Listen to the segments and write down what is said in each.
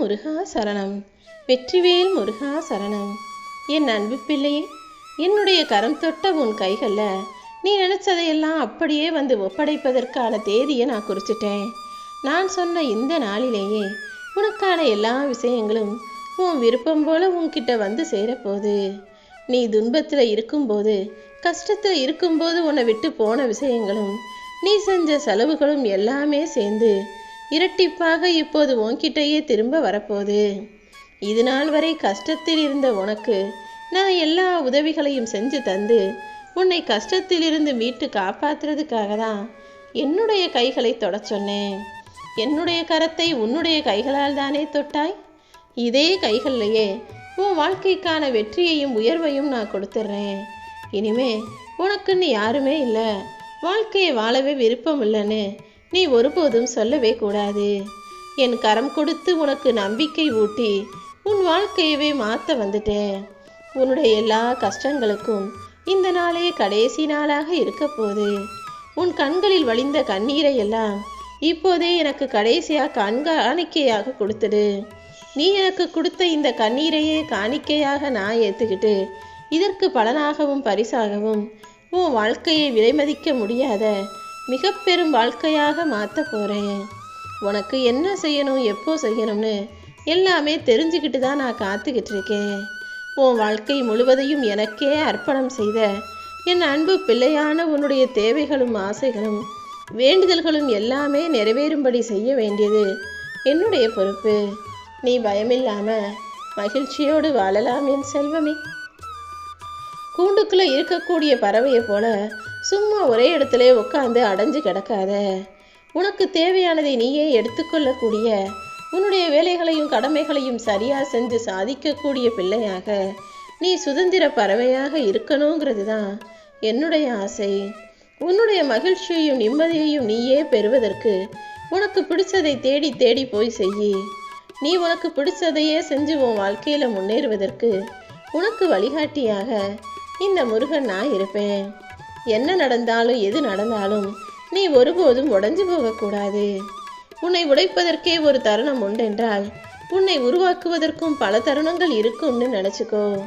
முருகா சரணம். வெற்றிவேல் முருகா சரணம். என் அன்பு பிள்ளையே என்னுடைய கரம் தொட்ட உன் கைகளில் நீ நினைச்சதையெல்லாம் அப்படியே வந்து ஒப்படைப்பதற்கான தேதியை நான் குறிச்சிட்டேன். நான் சொன்ன இந்த நாளிலேயே உனக்கான எல்லா விஷயங்களும் உன் விருப்பம் போல உன்கிட்ட வந்து சேரப்போகுது. நீ துன்பத்தில் இருக்கும்போது கஷ்டத்தில் இருக்கும்போது உன்னை விட்டு போன விஷயங்களும் நீ செஞ்ச செலவுகளும் எல்லாமே சேர்ந்து இரட்டிப்பாக இப்போது உன்கிட்டயே திரும்ப வரப்போகுது. இது நாள் வரை கஷ்டத்தில் இருந்த உனக்கு நான் எல்லா உதவிகளையும் செஞ்சு தந்து உன்னை கஷ்டத்திலிருந்து மீட்டு காப்பாத்துறதுக்காக தான் என்னுடைய கைகளை தொட சொன்னேன். என்னுடைய கரத்தை உன்னுடைய கைகளால் தானே தொட்டாய்? இதே கைகள்லையே உன் வாழ்க்கைக்கான வெற்றியையும் உயர்வையும் நான் கொடுத்துட்றேன் இனிமே உனக்குன்னு யாருமே இல்லை. வாழ்க்கையை வாழவே விருப்பம் இல்லைன்னு நீ ஒருபோதும் சொல்லவே கூடாது. என் கரம் கொடுத்து உனக்கு நம்பிக்கை ஊட்டி உன் வாழ்க்கையவே மாற்ற வந்துட்டேன் உன்னுடைய எல்லா கஷ்டங்களுக்கும் இந்த நாளே கடைசி நாளாக இருக்க போது உன் கண்களில் வழிந்த கண்ணீரை எல்லாம் இப்போதே எனக்கு கடைசியாக கண்காணிக்கையாக கொடுத்துடு. நீ எனக்கு கொடுத்த இந்த கண்ணீரையே காணிக்கையாக நான் ஏற்றுக்கிட்டு இதற்கு பலனாகவும் பரிசாகவும் உன் வாழ்க்கையை விலைமதிக்க முடியாத மிக பெரும் வாழ்க்கையாக மாற்ற போகிறேன் உனக்கு என்ன செய்யணும் எப்போ செய்யணும்னு எல்லாமே தெரிஞ்சுக்கிட்டு தான் நான் காத்துக்கிட்டு இருக்கேன். உன் வாழ்க்கை முழுவதையும் எனக்கே அர்ப்பணம் செய்த என் அன்பு பிள்ளையான உன்னுடைய தேவைகளும் ஆசைகளும் வேண்டுதல்களும் எல்லாமே நிறைவேறும்படி செய்ய வேண்டியது என்னுடைய பொறுப்பு. நீ பயமில்லாம மகிழ்ச்சியோடு வாழலாம் என் செல்வமே. கூண்டுக்குள்ளே இருக்கக்கூடிய பறவையை போல சும்மா ஒரே இடத்துல உட்காந்து அடைஞ்சு கிடக்காத. உனக்கு தேவையானதை நீயே எடுத்துக்கொள்ளக்கூடிய உன்னுடைய வேலைகளையும் கடமைகளையும் சரியா செஞ்சு சாதிக்கக்கூடிய பிள்ளையாக நீ சுதந்திர பறவையாக இருக்கணுங்கிறது தான் என்னுடைய ஆசை. உன்னுடைய மகிழ்ச்சியையும் நிம்மதியையும் நீயே பெறுவதற்கு உனக்கு பிடிச்சதை தேடி தேடி போய் செய்யி. நீ உனக்கு பிடிச்சதையே செஞ்சு உன் வாழ்க்கையில முன்னேறுவதற்கு உனக்கு வழிகாட்டியாக இந்த முருகன் நான் இருப்பேன். என்ன நடந்தாலும் எது நடந்தாலும் நீ ஒருபோதும் உடஞ்சு போகக்கூடாது. உன்னை உடைப்பதற்கே ஒரு தருணம் உண்டென்றால் உன்னை உருவாக்குவதற்கும் பல தருணங்கள் இருக்கும்னு நினச்சிக்கோ.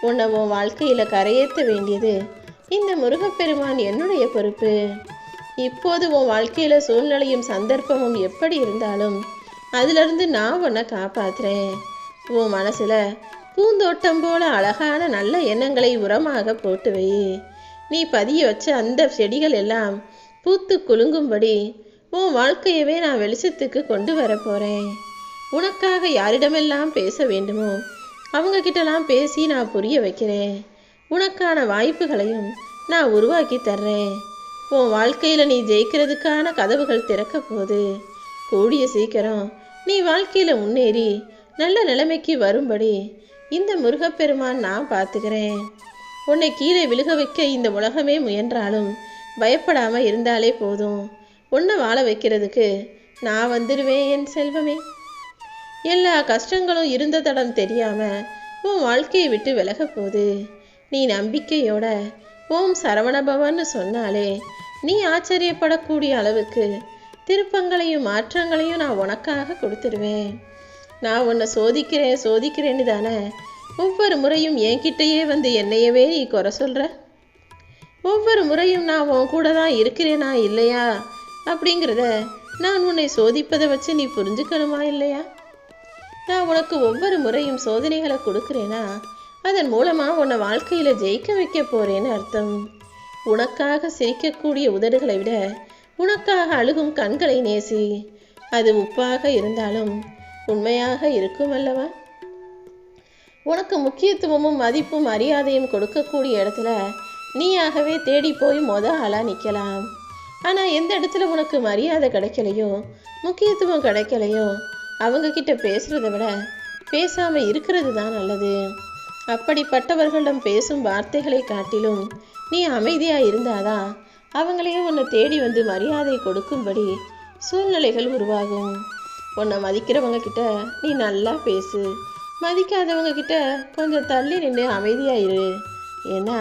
உன்னை உன் வாழ்க்கையில் கரையேற்ற வேண்டியது இந்த முருகப்பெருமான் என்னுடைய பொறுப்பு. இப்போது உன் வாழ்க்கையில் சூழ்நிலையும் சந்தர்ப்பமும் எப்படி இருந்தாலும் அதிலிருந்து நான் உன்னை காப்பாத்துறேன். உன் மனசில் பூந்தோட்டம் போல அழகான நல்ல எண்ணங்களை உரமாக போட்டு வை. நீ பதிய வச்ச அந்த செடிகள் எல்லாம் பூத்து குலுங்கும்படி உன் வாழ்க்கையவே நான் வெளிச்சத்துக்கு கொண்டு வர போறேன். உனக்காக யாரிடமெல்லாம் பேச வேண்டுமோ அவங்க கிட்டலாம் பேசி நான் புரிய வைக்கிறேன். உனக்கான வாய்ப்புகளையும் நான் உருவாக்கி தர்றேன். உன் வாழ்க்கையில நீ ஜெயிக்கிறதுக்கான கதவுகள் திறக்க போகுது கூடிய சீக்கிரம் நீ வாழ்க்கையில முன்னேறி நல்ல நிலைமைக்கு வரும்படி இந்த முருகப்பெருமான் நான் பார்த்துக்கிறேன். உன்னை கீழே விழுக வைக்க இந்த உலகமே முயன்றாலும் பயப்படாம இருந்தாலே போதும். உன்னை வாழ வைக்கிறதுக்கு நான் வந்துடுவேன் என் செல்வமே. எல்லா கஷ்டங்களும் இருந்த தடம் தெரியாம உன் வாழ்க்கையை விட்டு விலக போகுது. நீ நம்பிக்கையோட ஓம் சரவணபவன்னு சொன்னாலே நீ ஆச்சரியப்படக்கூடிய அளவுக்கு திருப்பங்களையும் மாற்றங்களையும் நான் உனக்காக கொடுத்துருவேன். நான் உன்னை சோதிக்கிறேன் சோதிக்கிறேன்னு தானே ஒவ்வொரு முறையும் என்கிட்டயே வந்து என்னையவே நீ குறை சொல்ற? ஒவ்வொரு முறையும் நான் உன் கூட தான் இருக்கிறேனா இல்லையா? அப்படிங்கிறத நான் உன்னை சோதிப்பதை வச்சு நீ புரிஞ்சுக்கணுமா இல்லையா? நான் உனக்கு ஒவ்வொரு முறையும் சோதனைகளை கொடுக்குறேனா அதன் மூலமாக உன்னை வாழ்க்கையில் ஜெயிக்க வைக்க போகிறேன்னு அர்த்தம். உனக்காக சிரிக்கக்கூடிய உதடுகளை விட உனக்காக அழுகும் கண்களை நேசி. அது உப்பாக இருந்தாலும் உண்மையாக இருக்கும் அல்லவா? உனக்கு முக்கியத்துவமும் மதிப்பும் மரியாதையும் கொடுக்கக்கூடிய இடத்துல நீயாகவே தேடி போய் மொத ஆளாக நிற்கலாம் ஆனால் எந்த இடத்துல உனக்கு மரியாதை கிடைக்கலையோ முக்கியத்துவம் கிடைக்கலையோ அவங்கக்கிட்ட பேசுகிறத விட பேசாமல் இருக்கிறது தான் நல்லது. அப்படிப்பட்டவர்களிடம் பேசும் வார்த்தைகளை காட்டிலும் நீ அமைதியாக இருந்தாதான் அவங்களையும் உன்னை தேடி வந்து மரியாதை கொடுக்கும்படி சூழ்நிலைகள் உருவாகும். உன்னை மதிக்கிறவங்க கிட்ட நீ நல்லா பேசு. மதிக்காதவங்க கிட்ட கொஞ்சம் தள்ளி நின்று அமைதியாயிரு ஏன்னா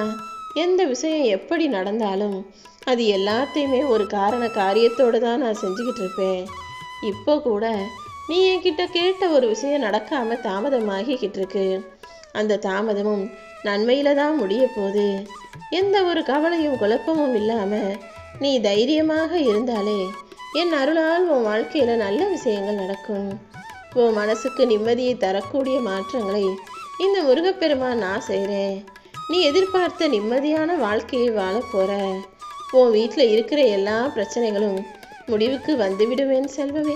எந்த விஷயம் எப்படி நடந்தாலும் அது எல்லாத்தையுமே ஒரு காரண காரியத்தோடு தான் நான் செஞ்சுக்கிட்டு இருப்பேன். இப்போ கூட நீ என்கிட்ட கேட்ட ஒரு விஷயம் நடக்காம தாமதமாகிக்கிட்டு இருக்கு. அந்த தாமதமும் நன்மையில தான் முடிய போகுது. எந்த ஒரு கவலையும் குழப்பமும் இல்லாம நீ தைரியமாக இருந்தாலே என் அருளால் உன் வாழ்க்கையில நல்ல விஷயங்கள் நடக்கும். உன் மனசுக்கு நிம்மதியை தரக்கூடிய மாற்றங்களை இந்த முருகப்பெருமான் நான் செய்கிறேன் நீ எதிர்பார்த்த நிம்மதியான வாழ்க்கையை வாழ போற. உன் வீட்டில் இருக்கிற எல்லா பிரச்சனைகளும் முடிவுக்கு வந்துவிடுவேன் செல்வமே.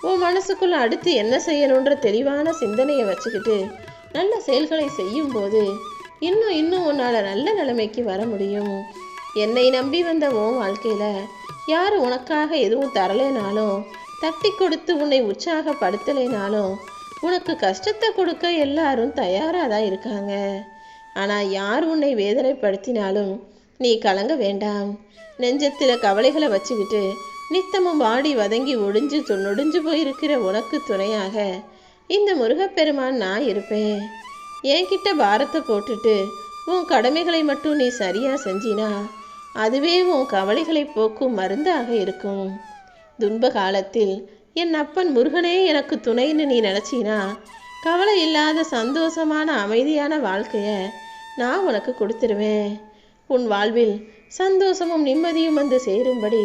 உன் மனசுக்குள்ள அடுத்து என்ன செய்யணுன்ற தெளிவான சிந்தனையை வச்சுக்கிட்டு நல்ல செயல்களை செய்யும்போது இன்னும் இன்னும் உன்னால் நல்ல நிலைமைக்கு வர முடியும். என்னை நம்பி வந்த உன் வாழ்க்கையில் யார் உனக்காக எதுவும் தரலைனாலும் தட்டி கொடுத்து உன்னை உற்சாகப்படுத்தலைனாலும் உனக்கு கஷ்டத்தை கொடுக்க எல்லாரும் தயாராக தான் இருக்காங்க. ஆனால் யார் உன்னை வேதனைப்படுத்தினாலும் நீ கலங்க வேண்டாம். நெஞ்சத்தில் கவலைகளை வச்சுக்கிட்டு நித்தமும் வாடி வதங்கி ஒடிஞ்சு நொடிஞ்சு போயிருக்கிற உனக்கு துணையாக இந்த முருகப்பெருமான் நான் இருப்பேன். என்கிட்ட பாரத்தை போட்டுட்டு உன் கடமைகளை மட்டும் நீ சரியாக செஞ்சினா அதுவே உன் கவலைகளை போக்கும் மருந்தாக இருக்கும். துன்ப காலத்தில் என் அப்பன் முருகனே எனக்கு துணைன்னு நீ நினச்சினா? கவலை இல்லாத சந்தோஷமான அமைதியான வாழ்க்கையை நான் உனக்கு கொடுத்துருவேன். உன் வாழ்வில் சந்தோஷமும் நிம்மதியும் வந்து சேரும்படி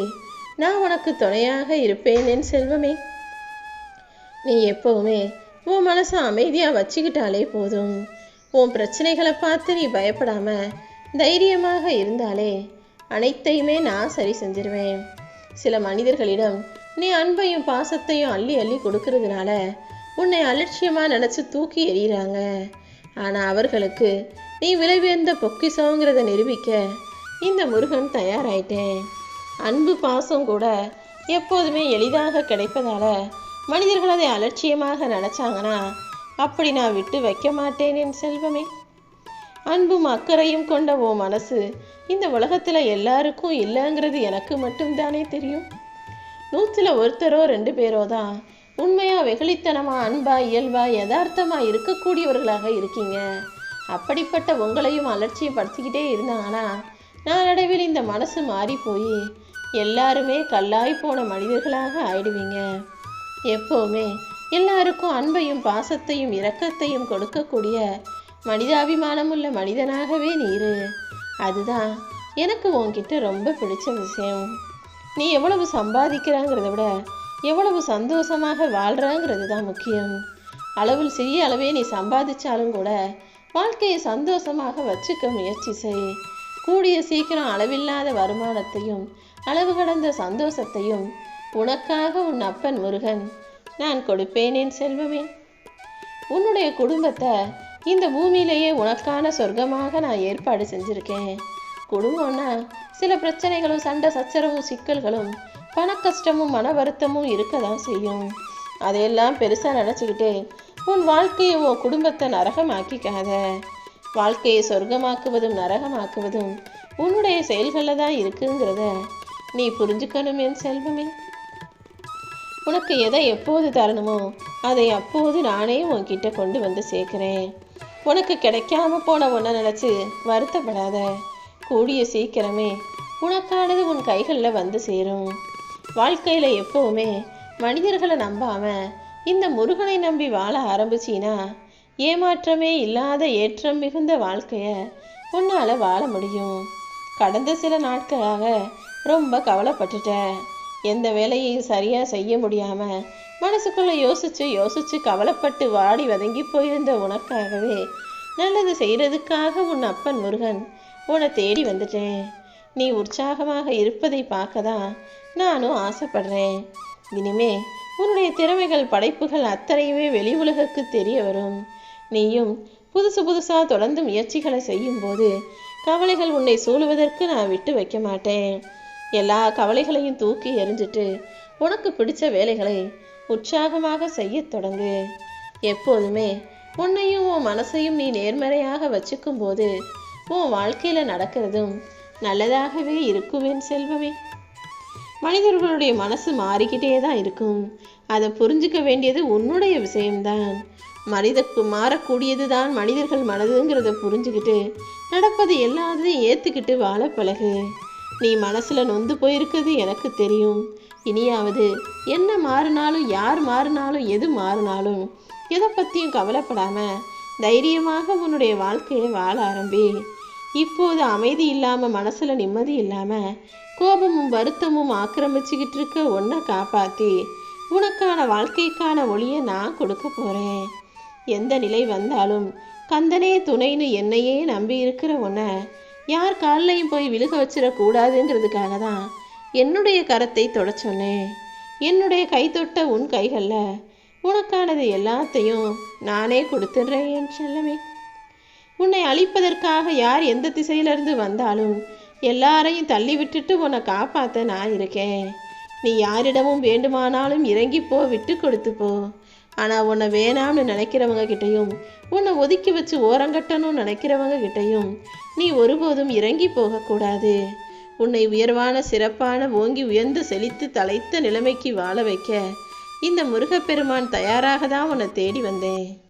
நான் உனக்கு துணையாக இருப்பேன் என் செல்வமே. நீ எப்பவுமே உன் மனசை அமைதியாக வச்சுக்கிட்டாலே போதும். உன் பிரச்சனைகளை பார்த்து நீ பயப்படாம தைரியமாக இருந்தாலே அனைத்தையுமே நான் சரி செஞ்சிருவேன். சில மனிதர்களிடம் நீ அன்பையும் பாசத்தையும் அள்ளி அள்ளி கொடுக்கறதுனால உன்னை அலட்சியமாக நினச்சி தூக்கி எறிகிறாங்க. ஆனால் அவர்களுக்கு நீ விலை பொக்கிசோங்கிறத நிரூபிக்க இந்த முருகன் தயாராயிட்டேன். அன்பு பாசம் கூட எப்போதுமே எளிதாக கிடைப்பதால மனிதர்கள் அதை அலட்சியமாக நினச்சாங்கன்னா அப்படி நான் விட்டு வைக்க மாட்டேன் என் செல்வமே. அன்பும் அக்கறையும் கொண்ட ஓ மனசு இந்த உலகத்தில் எல்லாருக்கும் இல்லைங்கிறது எனக்கு மட்டும்தானே தெரியும். நூற்றில் ஒருத்தரோ ரெண்டு பேரோ தான் உண்மையாக வெகுளித்தனமாக அன்பா இயல்பா யதார்த்தமாக இருக்கக்கூடியவர்களாக இருக்கீங்க. அப்படிப்பட்ட உங்களையும் அலட்சியப்படுத்திக்கிட்டே இருந்தாங்கன்னா நாளடைவில் இந்த மனசு மாறி போய் எல்லாருமே கல்லாய் போன மனிதர்களாக ஆயிடுவீங்க. எப்போவுமே எல்லாருக்கும் அன்பையும் பாசத்தையும் இரக்கத்தையும் கொடுக்கக்கூடிய மனிதாபிமானமுள்ள மனிதனாகவே நீரு. அதுதான் எனக்கு உன்கிட்ட ரொம்ப பிடிச்ச விஷயம். நீ எவ்வளவு சம்பாதிக்கிறாங்கிறத விட எவ்வளவு சந்தோஷமாக வாழ்கிறாங்கிறது தான் முக்கியம். அளவில் சிறிய அளவே நீ சம்பாதிச்சாலும் கூட வாழ்க்கையை சந்தோஷமாக வச்சுக்க முயற்சி செய். கூடிய சீக்கிரம் அளவில்லாத வருமானத்தையும் அளவு கடந்த சந்தோஷத்தையும் உனக்காக உன் அப்பன் முருகன் நான் கொடுப்பேனேன் செல்வமே. உன்னுடைய குடும்பத்தை இந்த பூமியிலேயே உனக்கான சொர்க்கமாக நான் ஏற்பாடு செஞ்சுருக்கேன். குடும்பம்னா சில பிரச்சனைகளும் சண்டை சச்சரவும் சிக்கல்களும் பண கஷ்டமும் மன வருத்தமும் இருக்க தான் செய்யும். அதையெல்லாம் பெருசாக நினச்சிக்கிட்டு உன் வாழ்க்கையை உன் குடும்பத்தை நரகமாக்கிக்காத. வாழ்க்கையை சொர்க்கமாக்குவதும் நரகமாக்குவதும் உன்னுடைய செயல்களில் தான் இருக்குங்கிறத நீ புரிஞ்சுக்கணும் என் செல்வமே. உனக்கு எதை எப்போது தரணுமோ அதை அப்போது நானே உன்கிட்ட கொண்டு வந்து சேர்க்கிறேன். உனக்கு கிடைக்காம போன ஒன்றை நினச்சி வருத்தப்படாத. கூடிய சீக்கிரமே உனக்கானது உன் கைகளில் வந்து சேரும். வாழ்க்கையில் எப்போவுமே மனிதர்களை நம்பாம இந்த முருகனை நம்பி வாழ ஆரம்பிச்சினா ஏமாற்றமே இல்லாத ஏற்றம் மிகுந்த வாழ்க்கையை உன்னால் வாழ முடியும். கடந்த சில நாட்களாக ரொம்ப கவலைப்பட்டுட்ட. எந்த வேலையையும் சரியாக செய்ய முடியாமல் மனசுக்குள்ளே யோசிச்சு யோசிச்சு கவலைப்பட்டு வாடி வதங்கி போயிருந்த உனக்காகவே. நல்லது செய்கிறதுக்காக உன் அப்பன் முருகன் உன்னை தேடி வந்துட்டேன். நீ உற்சாகமாக இருப்பதை பார்க்க தான் நானும் ஆசைப்படுறேன். இனிமே உன்னுடைய திறமைகள் படைப்புகள் அத்தனையுமே வெளி உலகுக்கு தெரிய வரும். நீயும் புதுசு புதுசாக தொடர்ந்து முயற்சிகளை செய்யும்போது கவலைகள் உன்னை சூழுவதற்கு நான் விட்டு வைக்க மாட்டேன். எல்லா கவலைகளையும் தூக்கி எறிஞ்சிட்டு உனக்கு பிடிச்ச வேலைகளை உற்சாகமாக செய்யத் தொடங்கு எப்போதுமே உன்னையும் உன் மனசையும் நீ நேர்மறையாக வச்சுக்கும் போது உன் வாழ்க்கையில் நடக்கிறதும் நல்லதாகவே இருக்குவேன் செல்வமே. மனிதர்களுடைய மனசு மாறிக்கிட்டே தான் இருக்கும். அதை புரிஞ்சுக்க வேண்டியது உன்னுடைய விஷயம்தான். மனிதக்கு மாறக்கூடியது தான் மனிதர்கள் மனதுங்கிறத புரிஞ்சுக்கிட்டு நடப்பது எல்லாத்தையும் ஏற்றுக்கிட்டு வாழ பழகு. நீ மனசில் நொந்து போயிருக்கிறது எனக்கு தெரியும். இனியாவது என்ன மாறினாலும் யார் மாறினாலும் எது மாறினாலும் எதை பற்றியும் கவலைப்படாமல் தைரியமாக உன்னுடைய வாழ்க்கையை வாழ ஆரம்பி. இப்போது அமைதி இல்லாமல் மனசில் நிம்மதி இல்லாமல் கோபமும் வருத்தமும் ஆக்கிரமிச்சுக்கிட்டு இருக்க ஒன்றை காப்பாற்றி உனக்கான வாழ்க்கைக்கான ஒளியை நான் கொடுக்க போகிறேன் எந்த நிலை வந்தாலும் கந்தனே துணைன்னு என்னையே நம்பி இருக்கிற உன்னை யார் காலிலையும் போய் விழுக வச்சிடக்கூடாதுங்கிறதுக்காக தான் என்னுடைய கரத்தை தொட சொன்னேன் என்னுடைய கை தொட்ட உன் கைகளில் உனக்கானது எல்லாத்தையும் நானே கொடுத்துடுறேன் என் செல்லமே. உன்னை அழிப்பதற்காக யார் எந்த திசையிலிருந்து வந்தாலும் எல்லாரையும் தள்ளி விட்டுட்டு உன்னை காப்பாற்ற நான் இருக்கேன். நீ யாரிடமும் வேண்டுமானாலும் இறங்கி போ விட்டு கொடுத்து போ. ஆனால் உன்னை வேணாம்னு நினைக்கிறவங்க கிட்டையும் உன்னை ஒதுக்கி வச்சு ஓரங்கட்டணும்னு நினைக்கிறவங்க கிட்டையும் நீ ஒருபோதும் இறங்கி போகக்கூடாது உன்னை உயர்வான சிறப்பான ஓங்கி உயர்ந்து செழித்து தலைத்த நிலைமைக்கு வாழ வைக்க இந்த முருகப்பெருமான் தயாராக தான் உன்னை தேடி வந்தேன்.